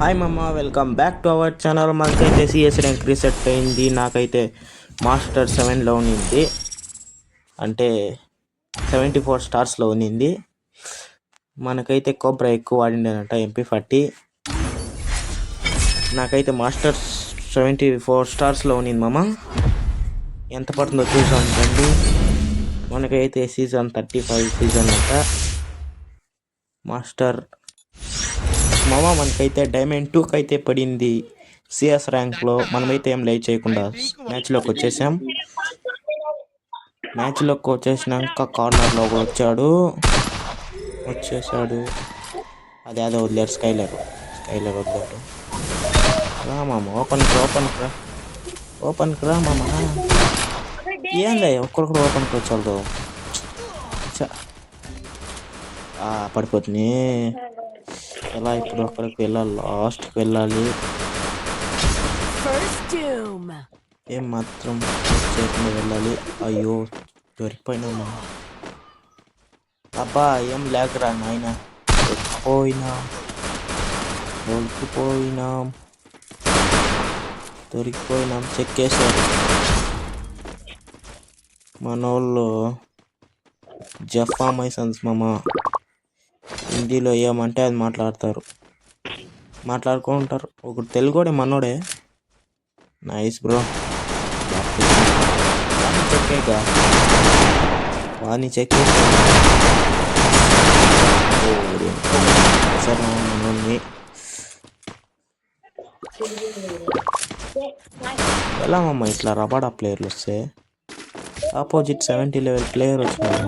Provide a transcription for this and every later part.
Hi మమ్మ welcome back to our channel మనకైతే CS rank reset అయింది. నాకైతే మాస్టర్ సెవెన్లో ఉన్నింది. అంటే సెవెంటీ ఫోర్ స్టార్స్లో ఉన్నింది. మనకైతే కోబ్రా ఎక్కువ వాడిండేనంట ఎంపీ ఫార్టీ నాకైతే మాస్టర్ సెవెంటీ ఫోర్ స్టార్స్లో ఉన్నింది మామ ఎంత పడుతుందో చూసాం రండి. మనకైతే సీజన్ థర్టీ ఫైవ్ సీజన్ అంట మాస్టర్ మామ మనకైతే డైమండ్ టూకి అయితే పడింది. సిఎస్ ర్యాంక్లో మనమైతే ఏం లేట్ చేయకుండా మ్యాచ్లోకి వచ్చేసాం. మ్యాచ్లోకి వచ్చేసినాక కార్నర్లో వచ్చాడు. వచ్చేసాడు. అదే అదే వదిలేడు స్కైలర్. స్కైలర్ వదిలేడు. రా మామ ఓపెన్ ఓపెన్ రా ఓపెన్ రా. మామ. ఏం లే ఒక్కడికి ఓపెన్కి వచ్చాడు. పడిపోతుంది. ఎలా ఇప్పుడు అక్కడికి వెళ్ళాలి? లాస్ట్కి వెళ్ళాలి. ఏం మాత్రం చేయకుండా వెళ్ళాలి? అయ్యో దొరికిపోయినామా అబ్బా ఏం లేకరా నాయన. దొరికిపోయినాం. దొరికిపోయినాం. దొరికిపోయినాం. చెక్కేశారు. మనోళ్ళు జఫా మైసన్స్ మామ. హిందీలో ఏమంటే అది మాట్లాడతారు. మాట్లాడుకుంటారు. ఒకడు తెలుగుడే మనోడే. నైస్ బ్రో వాణి చెక్కేగా. వాణి చెక్కే సరే మనోడిని. వెళ్ళామమ్మా ఇట్లా రబాడా ప్లేయర్లు వస్తే? ఆపోజిట్ సెవెంటీ లెవెల్ ప్లేయర్ వచ్చినాడు.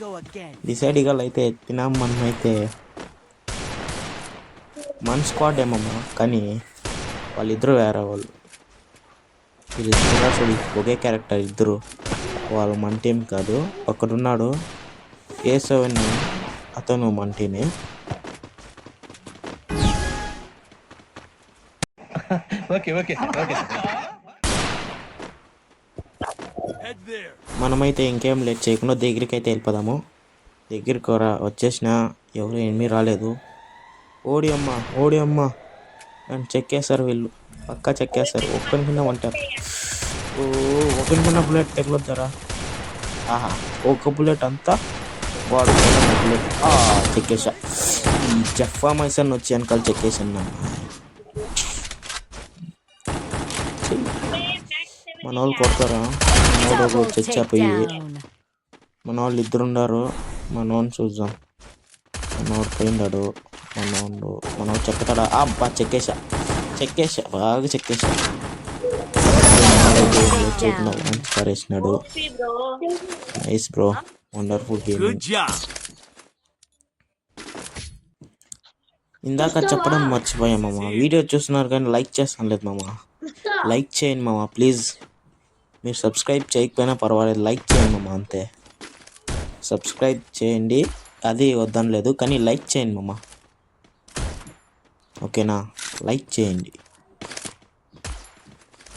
Go again. డిసైడ్ ఇగల్ అయితే తినాం మనం అయితే మన స్క్వాడ్ ఏమమ్మా కానీ వాళ్ళిద్దరు వేరే వాళ్ళు. వీళ్ళిద్దరు అసలు ఒకే క్యారెక్టర్ ఇద్దరు. వాళ్ళు మన టీం కాదు. ఒకడున్నాడు. ఏ సెవెన్ అతను మన టీమే ఓకే ఓకే ఓకే. మనమైతే ఇంకేం లేట్ చేయకుండా దగ్గరికి అయితే వెళ్ళిపోదాము. దగ్గరికి రా వచ్చేసిన ఎవరు ఏమీ రాలేదు. ఓడి అమ్మ ఓడి అమ్మ. నన్ను చెక్కేశారు వీళ్ళు. పక్కా చెక్కేశారు. ఒక్కరికన్నా ఉంటారు ఓ ఒకరికన్నా బుల్లెట్ తగిలొద్దారా ఆహా ఒక బుల్లెట్ అంతా వాడు బుల్లెట్ ఆ, చెక్కేసా ఈ జఫా మైసన్ వచ్చి వెనకాల చెక్కేసాను మన వాళ్ళు కొడతారా మూడో చచ్చిపోయి takedown. మన వాళ్ళు ఇద్దరు ఉన్నారు మనోని చూద్దాం. మనోడు పోయిండాడు. మనోడు మనోడు చెక్కుతాడా? ఆ, అబ్బా చెక్కేసా చెక్కేసా బాగా చెక్కేసా పారేసినాడు నైస్ బ్రో వండర్ఫుల్ గేమ్ ఇందాక చెప్పడం మర్చిపోయాం మామ. వీడియో చూస్తున్నారు కానీ లైక్ చేస్తాను లేదు మామ. లైక్ చేయండి మామ ప్లీజ్. మీరు సబ్స్క్రైబ్ చేయకపోయినా పర్వాలేదు లైక్ చేయండి మామ అంతే. సబ్స్క్రైబ్ చేయండి అది వద్దని లేదు కానీ లైక్ చేయండి మామ. ఓకేనా? లైక్ చేయండి.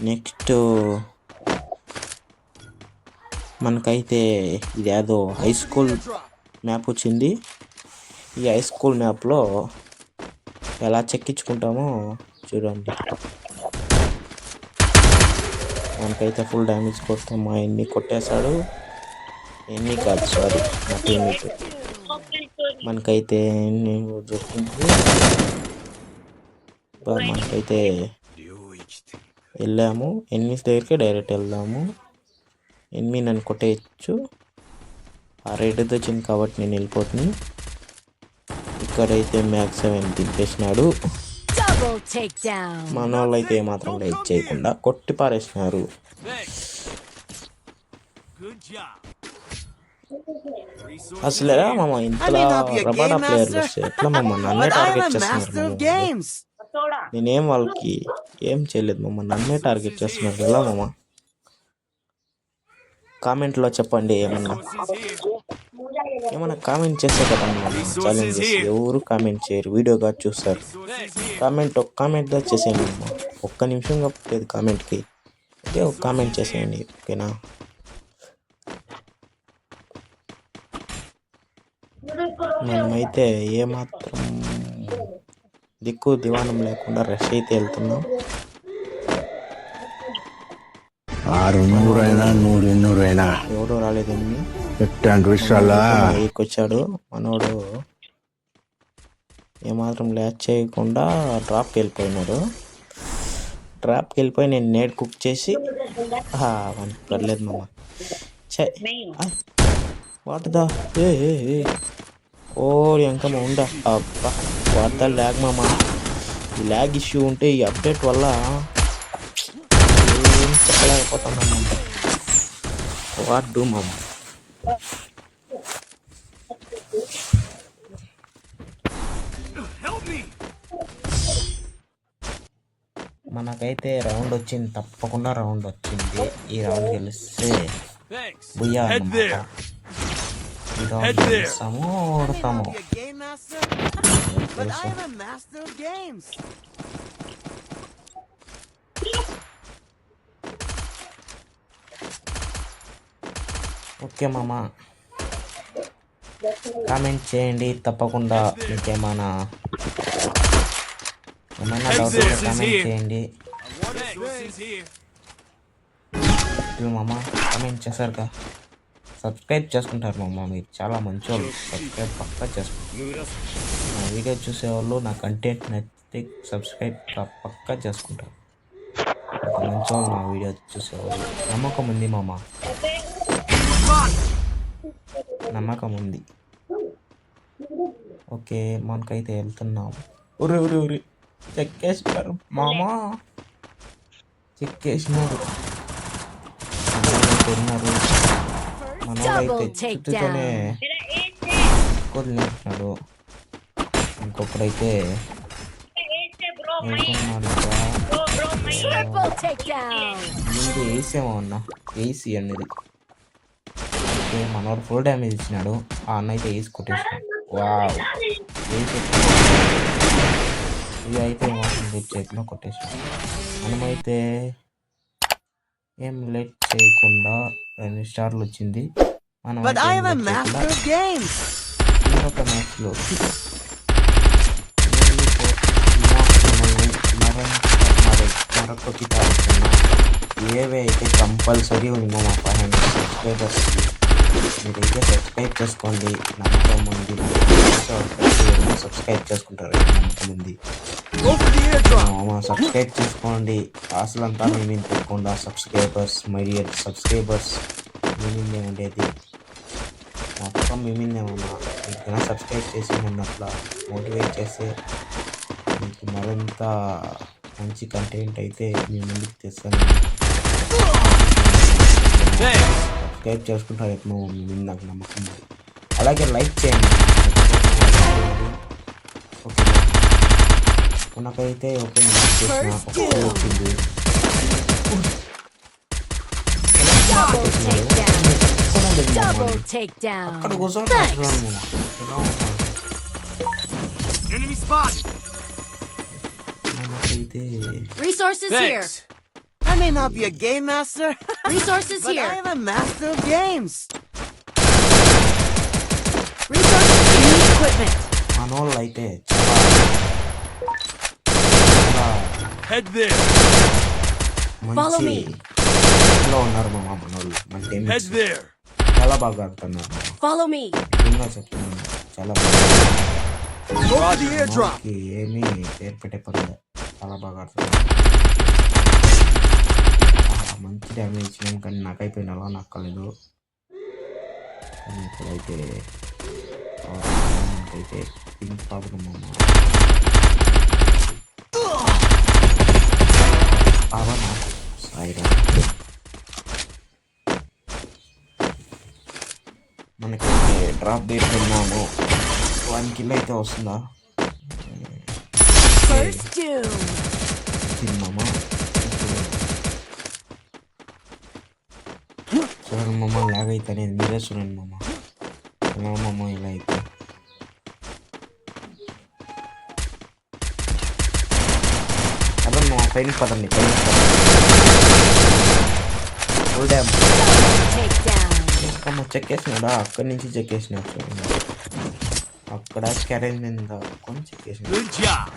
నెక్స్ట్ మనకైతే ఇది ఏదో హై స్కూల్ మ్యాప్ వచ్చింది. ఈ హై స్కూల్ మ్యాప్లో ఎలా చెక్కించుకుంటామో చూడండి. మనకైతే ఫుల్ డ్యామేజ్ కొడితే. మా ఎన్ని కొట్టేశాడు? ఎన్ని కాదు సారీ మా టీమ్మేట్ మనకైతే ఎన్ని దొరికింది మనకైతే వెళ్ళాము. ఎన్ని దగ్గరికి డైరెక్ట్ వెళ్దాము. ఎన్ని నన్ను కొట్టేయచ్చు? ఆ రేటుతో వచ్చింది కాబట్టి నేను వెళ్ళిపోతుంది ఇక్కడైతే మ్యాక్స్ సెవెన్ దింపేసినాడు. మన వాళ్ళు అయితే ఏమాత్రం లైక్ చేయకుండా కొట్టి పారేసినారు జాబ్ అసలే మామ ఇంతలా రబాడా ప్లేయర్లు వస్తే ఎట్లా మమ్మ నన్నే టార్గెట్ చేస్తున్నారు మామ. నేనేం వాళ్ళకి ఏం చేయలేదు మమ్మ నన్నే టార్గెట్ చేస్తున్నారు. ఎలా మమ్మ కామెంట్లో చెప్పండి ఏమన్నా. ఏమన్నా కామెంట్ చేస్తే కదా ఛాలెంజ్ ఎవరు కామెంట్ చేయరు వీడియో కాదు చూస్తారు కామెంట్ ఒక కామెంట్ చేసేయండి అమ్మ. ఒక్క నిమిషం లేదు కామెంట్కి. ఓకే ఒక కామెంట్ చేసేయండి ఓకేనా? మనమైతే ఏమాత్రం దిక్కు దివాణం లేకుండా రష్ అయితే వెళ్తున్నాం. ఆరు నూరైనా నూరు ఎన్నూరైనా ఎవడో రాలేదండి. ఎట్లాంటి విషయాలా? వచ్చాడు మనోడు ఏమాత్రం ల్యాచ్ చేయకుండా డ్రాప్కి వెళ్ళిపోయినాడు. డ్రాప్కి వెళ్ళిపోయి నేను నేట్ కుక్ చేసి పర్లేదు మామ. వాట్ దా ఏ ఓ ఎంకమ్మ ఉండా. అబ్బా వాట్ ద ల్యాగ్ మామ. ఈ ల్యాగ్ ఇష్యూ ఉంటే ఈ అప్డేట్ వల్ల ఏం చెప్పలేకపోతున్నాను వాట్ డూ మామ? మనకైతే రౌండ్ వచ్చింది తప్పకుండా రౌండ్ వచ్చింది ఈ రౌండ్ గెలిస్తే. బుయ్యా. ఈ రౌండ్. గెలుస్తాము ఓడతాము. ఓకే మామ కామెంట్ చేయండి తప్పకుండా మీకేమైనా ఏమైనా డౌట్ ఉంటే కామెంట్ చేయండి. మామ కామెంట్ చేశారుగా. సబ్స్క్రైబ్ చేసుకుంటారు మామ మీరు. చాలా మంచోళ్ళు. సబ్స్క్రైబ్ పక్కా చేసుకుంటారు. నా వీడియో చూసేవాళ్ళు నా కంటెంట్ నచ్చితే సబ్స్క్రైబ్ పక్కా చేసుకుంటారు. మంచోళ్ళు నా వీడియో చూసేవాళ్ళు. నమ్మకం ఉంది మామ. నమ్మకం ఉంది. ఓకే మనకైతే వెళ్తున్నాం. ఉరి ఉరి ఉరి చెక్కేసినారు మామా? చెక్కేసినారు తిన్నారు. మనోడైతే చుట్టూతోనే. వదిలింటున్నాడు ఇంకొకడైతే. ముందు వేసేమో అన్న. వేసి అన్నది. ఓకే మనోడు ఫుల్ డ్యామేజ్ ఇచ్చినాడు. ఆ అన్న అయితే వేసి కొట్టేసినాడు. వావ్. వేసి ఇది అయితే ఏమవుతుంది లేట్ చేయకుండా కొట్టేసినాడు మనమైతే ఏం లేట్ చేయకుండా రెండు స్టార్లు వచ్చింది. మనం But అయితే I ఏం am a late చేయకుండా master of games. ఇంకొక మ్యాచ్లో మరొకటి తాగుతున్నా ఏవే అయితే కంపల్సరీ ఉంది మా పన్నెండు సబ్స్క్రైబర్స్కి మీరైతే సబ్స్క్రైబ్ చేసుకోండి నమ్మకం ఉంది సబ్స్క్రైబ్ చేసుకుంటారు నమ్మకం ఉంది సబ్స్క్రైబ్ చేసుకోండి ఆశలంతా మేము మీద సబ్స్క్రైబర్స్ మరి సబ్స్క్రైబర్స్ మీ మీదే ఉండేది మొత్తం మీ ఉన్నా మీకు సబ్స్క్రైబ్ చేసి నన్ను అట్లా మోటివేట్ చేస్తే మీకు మరింత మంచి కంటెంట్ అయితే మీ ముందుకు తెస్తాను Thanks. సబ్స్క్రైబ్ చేసుకుంటారు ఎక్కువ మీ మీద నాకు నమ్మకం ఉంది అలాగే లైక్ చేయండి ఓకే నాకైతే ఓకే నేను చేసిన First ఒక kill. వచ్చింది Double takedown. Double అక్కడ takedown. కూర్చొని Thanks. మాట్లాడను. ఎలా ఉంటాను? Enemy spotted. నాకైతే Resources here. Thanks. I may not be a game master, Resources but I here. am a master of games. Resources here. Need equipment. మనోళ్ళు అయితే చాలా చాలా Head there. Follow మంచి me. లో ఉన్నారు మామ మనోళ్ళు మన టీం Head there. చాలా బాగా ఆడుతున్నారు మామ. Follow me. నిజంగా చెప్తున్నాను చాలా బాగా Go for the airdrop. మనకి ఏమీ పేరు పెట్టే పర్లేదు చాలా బాగా ఆడుతున్నారు ఆ, మంచి డ్యామేజ్ ఇచ్చినాం కానీ నాకైపోయిన అలా నక్కలేదు కానీ ఇప్పుడైతే ఆ, మనకైతే పింక్ ప్రాబ్లం అమ్మ అవనా సాయిరా మనకైతే డ్రాప్ డేట్ ఉన్నాము వన్ కిలో అయితే వస్తుందా First doom. తిన్నామా చూడండి మమ్మ లాగ్ అయితే నేను మీరే చూడండి మమ్మ ఎలా మమ్మ ఇలా అయితే. అదే మా పైన పదండి పైన ఫుల్ డ్యామ్ Double takedown. అమ్మ చెక్కేసినాడా? అక్కడి నుంచి చెక్కేసినా చూడండి. అక్కడ క్యారేజ్ మీద కొంచెం చెక్ చేసింది Good job.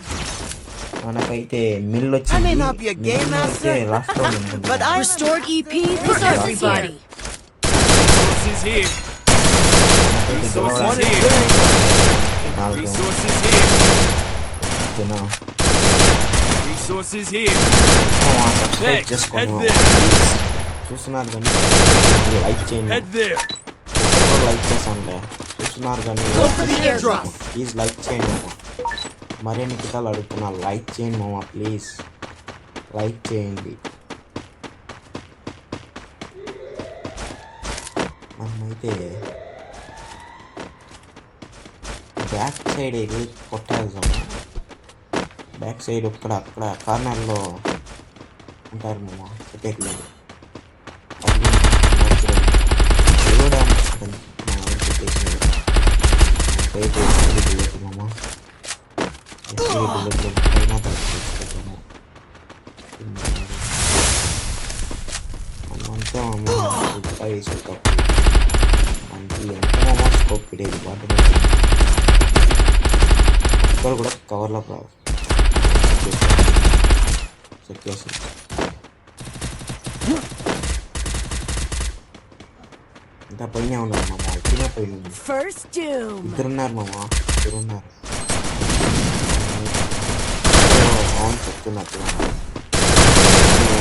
మనకైతే మిల్ వచ్చింది Resources here. మనకైతే Resources గెలవడానికి here. నాలుగు Resources here. ఓకేనా? Resources here. ఓ, సబ్స్క్రైబ్ Thanks. చేసుకోండి Head మామ. there. చూస్తున్నారు కానీ లైక్ చేయండి Head there. ఒక్కరు లైక్ చేసానులే చూస్తున్నారు కానీ Go for the airdrop. Please like చేయండి మామ మరే నిఖితాలు అడుగుతున్నా లైక్ చేయండి మామ ప్లీజ్ లైక్ చేయండి మనమైతే బ్యాక్ సైడ్ ఇది కొట్టాల్సాము బ్యాక్ సైడ్ ఇక్కడ అక్కడ కార్నర్లో ఉంటారు మామ చెప్పేయట్లేదు అంతా స్కోప్ పెట్టేది బాట ఇక్కడ కూడా కవర్లో చెక్ చేసి ఇంత పైన ఉన్నారు మామ వచ్చిన పైన ఉంది First doom. ఇద్దరున్నారు మామ ఇద్దరున్నారు ఓ, అవును చెప్తున్నా చెప్తున్నా. ఓ,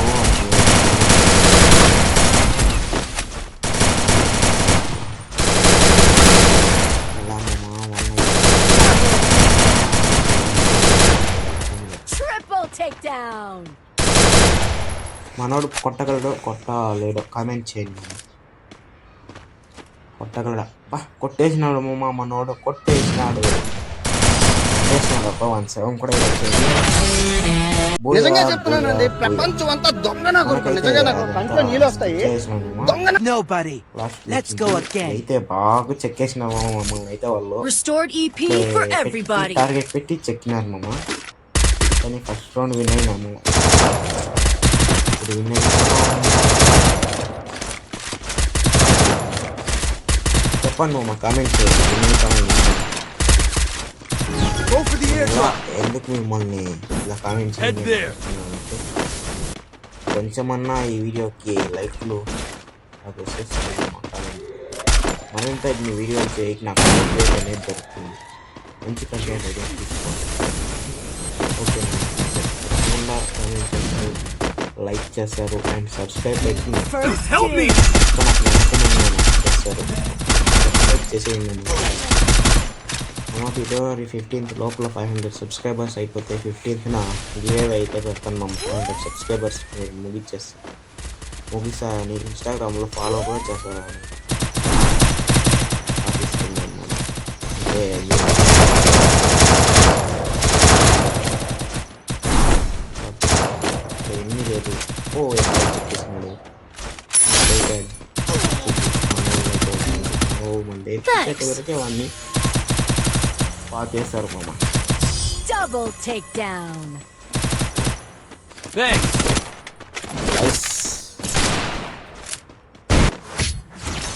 ఎలా మామ, వన్ Triple takedown. మనోడు కొట్టగలడో కొట్టలేడో కామెంట్ చేయండి. కొట్టగలడా? బా కొట్టేసినాడు మామ మనోడు కొట్టేసినాడు. కొట్టేసినాడు అబ్బా వన్ సెవెన్ కూడా నిజంగా చెప్తున్నానండి ప్రపంచం అంతా దొంగ నా కొడుకు నిజంగా నాకు కంట్లో నీళ్ళు వస్తాయి. దొంగ Nobody. Let's go again. అయితే బాగా చెక్కేసినారు మామ మమ్మల్ని అయితే వాళ్ళు. టార్గెట్ పెట్టి చెక్కినారు మామ కానీ ఫస్ట్ రౌండ్ విన్ అయినాము ఇప్పుడు విన్ చెప్పండి మామ కామెంట్ చేయండి win అవుతామో లేదో. Go for the ఇలా airdrop. ఎందుకు మిమ్మల్ని ఇలా కామెంట్ Head చేయండి there. అంటున్నానంటే, కొంచెమన్నా ఈ వీడియోకి లైక్లు అది వచ్చేసి మరింత మీ వీడియో చేయకి నాకు అనేది దొరుకుతుంది మంచి కంటెంట్ అయితే తీసుకోండి ఓకే తప్పకుండా కామెంట్ చేస్తారు లైక్ చేస్తారు అండ్ సబ్స్క్రైబ్ పెట్టి First Help me. doom. నాకు నమ్మకం చేస్తారు సబ్స్క్రైబ్ చేసేయండి మా ఫిబ్రవరి ఫిఫ్టీన్త్ లోపల ఫైవ్ హండ్రెడ్ సబ్స్క్రైబర్స్ అయిపోతే ఫిఫ్టీన్త్న గివేవ్ అయితే పెడతాను మా ఫైవ్ హండ్రెడ్ సబ్స్క్రైబర్స్ ముగిచ్చేస్తాను ముగిస్తా నేను ఇన్స్టాగ్రామ్లో ఫాలో కూడా చేస్తాను ఆశిస్తున్నాను నేను. అంటే అక్కడ ఎన్ని లేదు ఓ ఎక్కడ చెప్పేసినాడు ఓ మండే వరకే వాడిని బాగా చేస్తారు మామ Double takedown. Thanks. Nice.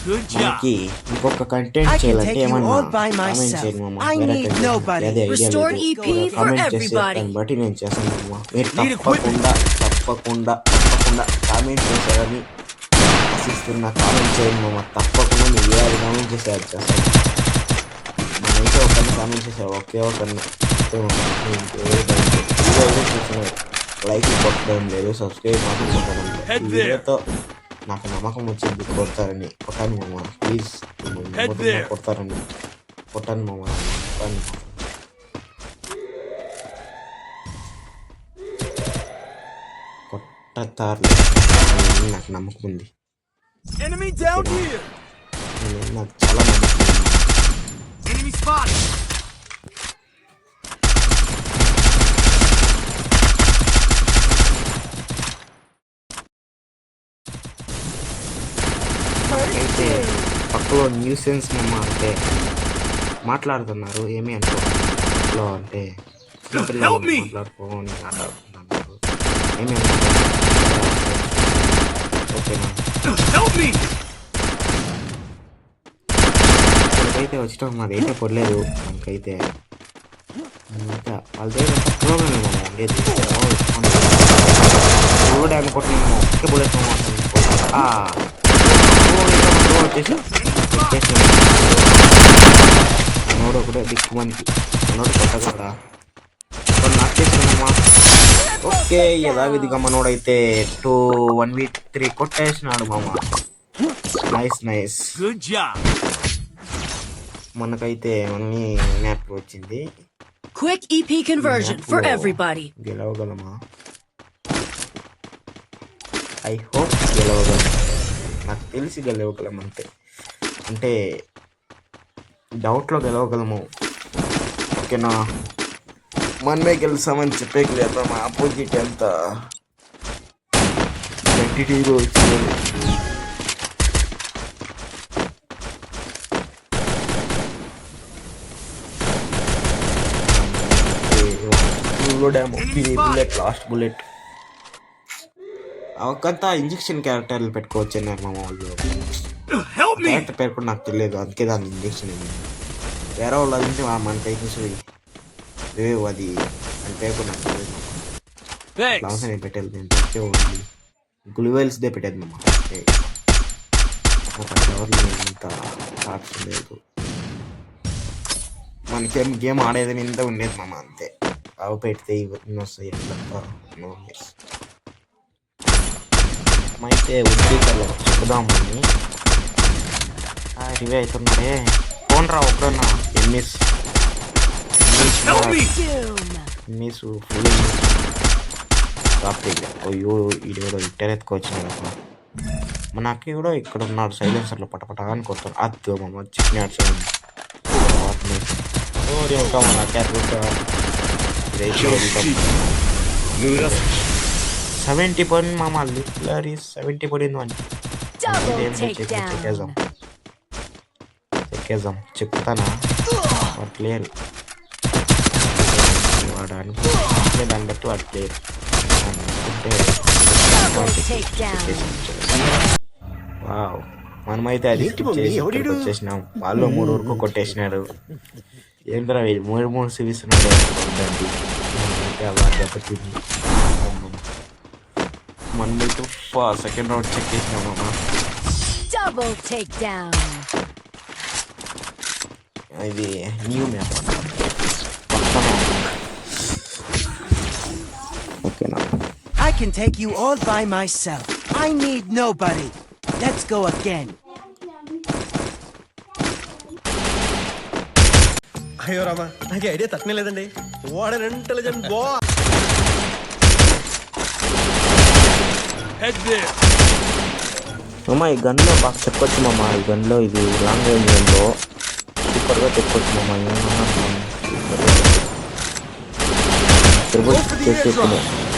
Good job. మనకి ఇంకొక కంటెంట్ I can చేయాలంటే take you ఏమన్నా all by కామెంట్ myself. చేయండి మామ I వేరే need content nobody. అదే ఐడియా Restored లేదు EP for కామెంట్ చేసి everybody. దాన్ని బట్టి నేను చేస్తాను మామ మీరు Need తప్పకుండా తప్పకుండా తప్పకుండా కామెంట్ చేశారని ఆశిస్తున్న కామెంట్ చేయండి మామ తప్పకుండా మీరు ఏ కామెంట్ చేసి యాడ్ చేస్తాను మనైతే ఒకరిని కామెంట్ చేశారు ఒకే ఒకరిని అంతే మామ. ఇంకే దానికి వీడియో అయితే చూస్తున్నారు లైక్ కొట్టడం లేదు సబ్స్క్రైబ్ మాత్రం కొట్టడం లేదు. Head ఈ there. వీడియోతో నాకు నమ్మకం వచ్చింది కొడతారని కొట్టాను మామ ప్లీజ్ Head there. కొడతారని కొట్టాను మామ కొట్టాను నాకు నమ్మకం ఉంది నాకు చాలా నమ్మకం ఉంది. అయితే పక్కలో న్యూసెన్స్ మమ్మ అంటే మాట్లాడుతున్నారు. ఏమి పక్కలో అంటే! మాట్లాడుకోని మాట్లాడుతున్నారు ఏమి అనుకో ఓకేనా Help me. ఇక్కడికి మనకైతే వచ్చినాం మాదైతే పడలేదు మనకైతే ఇంకా వాళ్ళ దగ్గర ఎంత ప్రోగ్రామ్ ఏమో లేదు రోడ్ అనుకుంటున్నాము ఒకే బుల్లెట్ వచ్చేసి నోడు ఒకటే దిక్కు మనకి నోడు కొత్త కూడా నాకేసినమ్మా ఓకే యథావిధిగా మనోడైతే టూ వన్ వీక్ త్రీ కొట్టేసినాడు మామ. Nice nice Good job. మనకైతే మనకి మ్యాప్ వచ్చింది. Quick EP conversion for everybody. గెలవగలమా? ఐ హోప్ గెలవగలం. నాకు తెలిసి గెలవగలం అంతే. అంటే డౌట్లో గెలవగలము. ఓకేనా? మనమే గెలుస్తామని చెప్పేకి లేదా మా ఆపోజిట్ ఎంత? కంటిన్యూగా వచ్చింది. డ్యామ్ బుల్లెట్ లాస్ట్ బుల్లెట్ అవకంతా ఇంజెక్షన్ క్యారెక్టర్లు పెట్టుకోవచ్చు అన్నారు మా వాళ్ళు. క్యారెక్టర్ పేరు కూడా నాకు తెలియదు. అందుకే దాని ఇంజెక్షన్ వేరే వాళ్ళు అది మనకైతే రివ్యూ అది. లాంగ్ నేను పెట్టేది నేను తెచ్చేవాడిని గులివెల్స్దే పెట్టేది అంటే ఒక ఎవరు ఇంత థాట్స్ లేదు. మనకేం గేమ్ ఆడేది నింద ఉండేది మమ్మ అంతే. అవి పెడితే ఇవన్నీ వస్తాయి అట్లంతా నో అయితే ఉద్యోగాలు చెప్పుదామని రివే అవుతున్నాడే. ఫోన్ రా ఒకరన్నా ఎన్నిస్ Help me. Doom. ఎన్నిస్ ఫుల్ టాపిక్ అయ్యో ఇది కూడా ఇంటర్ ఎత్తుకొచ్చినాడు మన అక్క కూడా ఇక్కడ ఉన్నాడు సైలెన్సర్లో పటపట అని కొడతాడు అద్దు మమ్మ చిక్కినాడు చూడండి ఓడి ఇంకా మన సెవెంటీ పడింది మామ లిటరీ సెవెంటీ పడింది అని Double చెక్కేద్దాం takedown. చెక్కేద్దాం చెక్కుతానా వాడు ప్లేయర్ వాడు అనుకుంటే దాన్ని బట్టి వాడు ప్లేయర్. వావ్ మనమైతే అది వచ్చేసినాం. వాళ్ళు మూడు వరకు కొట్టేసినాడు. ఏంద్రా వీడు? మూడు మూడు మనమైతే అలా దెబ్బతింది? మనమైతే సెకండ్ రౌండ్ చెక్ చేసినాం అమ్మా. Double takedown. ఇది న్యూ మ్యాప్ ఓకేనా I can take you all by myself. I need nobody. Let's go again. అయ్యో రామా నాకు ఐడియా తక్కువ లేదండి వాట్ అన్ ఇంటెలిజెంట్ బా Head there. అమ్మ ఈ గన్లో బాగా చెప్పొచ్చు మామ ఈ గన్లో ఇది లాంగ్ రేంజ్ గన్లో సూపర్గా చెప్పొచ్చు మామ ఏమన్నా ట్రిపుల్ there.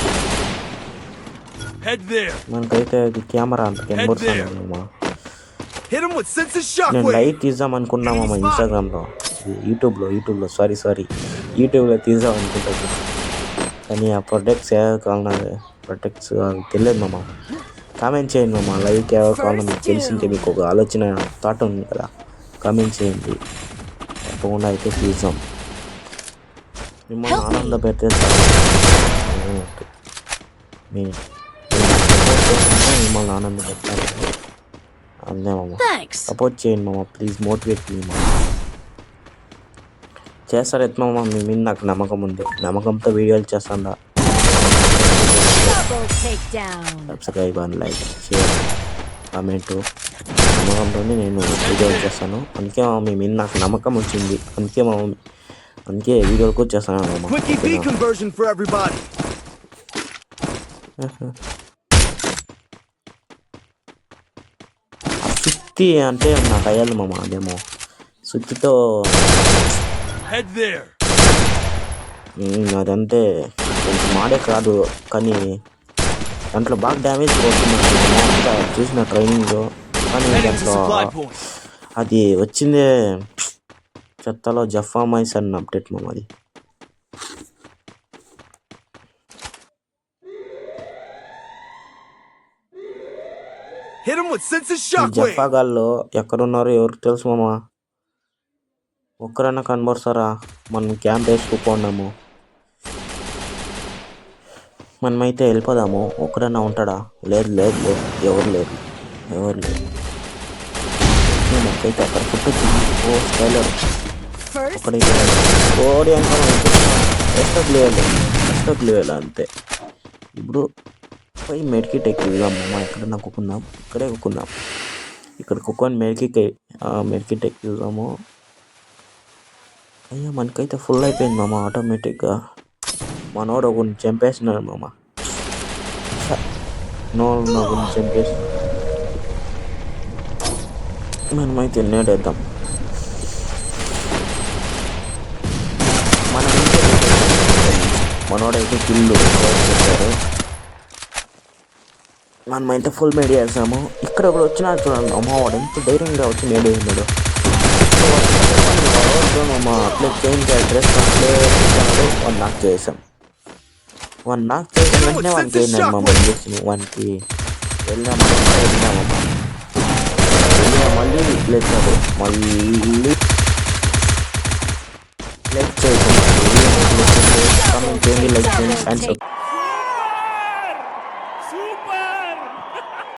మనకైతే అది కెమెరా అంత of నేను. లైవ్ తీద్దాం అనుకున్నా మామ ఇన్స్టాగ్రామ్లో యూట్యూబ్లో యూట్యూబ్లో సారీ సారీ యూట్యూబ్లో తీద్దాం అనుకుంటాను కానీ ఆ ప్రొడక్ట్స్ ఏవో కావాలి ప్రొడక్ట్స్ తెలియదు మామ. కామెంట్ చేయండి మామ లైవ్కి ఏవో కావాలో మీకు తెలిసింటే మీకు ఒక ఆలోచన థాట్ ఉంది కదా. కామెంట్ చేయండి. తప్పకుండా అయితే తీద్దాం. మిమ్మల్ని ఆనంద పెడితే చాలు. ఓకే. మీ అంతే మామ. సపోర్ట్ చేయండి మామ ప్లీజ్ మోటివేట్ మీ మామ. చేస్తారు ఎత్తు మామ? మీ మీద నాకు నమ్మకం ఉంది. నమ్మకంతో వీడియోలు చేస్తాను. సబ్స్క్రైబ్ అని లైక్ షేర్ కామెంట్ నమ్మకంతోనే నేను వీడియోలు చేస్తాను. అందుకే మామ మీ మీద నాకు నమ్మకం వచ్చింది. అందుకే మామ అందుకే వీడియోలు కూడా చేస్తాను మామ సుత్తి అంటే నాకు అయ్యాలి మామ అదేమో సుత్తితో Head there. ఉమ్, అదంటే కొంచెం ఆడే కాదు కానీ దాంట్లో బాగా డ్యామేజ్ పోతుంది అంతా చూసిన ట్రైనింగ్లో కానీ దాంట్లో. అది వచ్చిందే చెత్తలో జఫా మైస్ అన్న అప్డేట్ మామ అది జఫా గాల్లో ఎక్కడున్నారో ఎవరికి తెలుసు మామ? ఒక్కరన్నా కనబడతారా? మనం క్యాంప్ వేసుకుపోన్నాము మనమైతే వెళ్ళిపోదాము. ఒక్కడన్నా ఉంటాడా? లేదు లేదు లేదు. ఎవరు లేరు. ఎవరు లేరు. మనకైతే అక్కడ ఫుట్ వచ్చింది. ఓ స్టైలర్ First అక్కడైతే ఓడి అంటే ఎస్టక్ లేవాలి ఎస్టక్ లేవాలి అంతే. ఇప్పుడు పోయి మెడికిట్ ఎక్కుదాం అమ్మ ఎక్కడన్నా కుక్కుందాం ఇక్కడే కుక్కుందాం. ఇక్కడ కుక్కని మెడికిట్ మెడికిట్ ఎక్కుదాము అయ్యా మనకైతే ఫుల్ అయిపోయింది మామ ఆటోమేటిక్గా మనోడు ఒకరిని చంపేస్తున్నాడు మామ. ఛ, ఒకరిని చంపేసి మనమైతే నేడేద్దాం. మనోడైతే కిల్లు. చెప్పారు మనమైతే ఫుల్ మేడ్ చేసాము ఇక్కడ ఒకడు వచ్చినాడు చూడండి. అమ్మ వాడు ఎంత ధైర్యంగా వచ్చి మేడ్ అయినాడు అట్లే చేంజ్ అడ్రస్ అట్లే వన్ నాక్ చేసాం. వన్ నాక్ చేసిన వెంటనే వానికి ఏంటండి మా బంద్ చేసి వానికి వెళ్ళాము వెళ్ళామమ్మా వెళ్ళా మళ్ళీ లేచాడు మళ్ళీ లైక్ చేయండి లైక్ చేయండి అండ్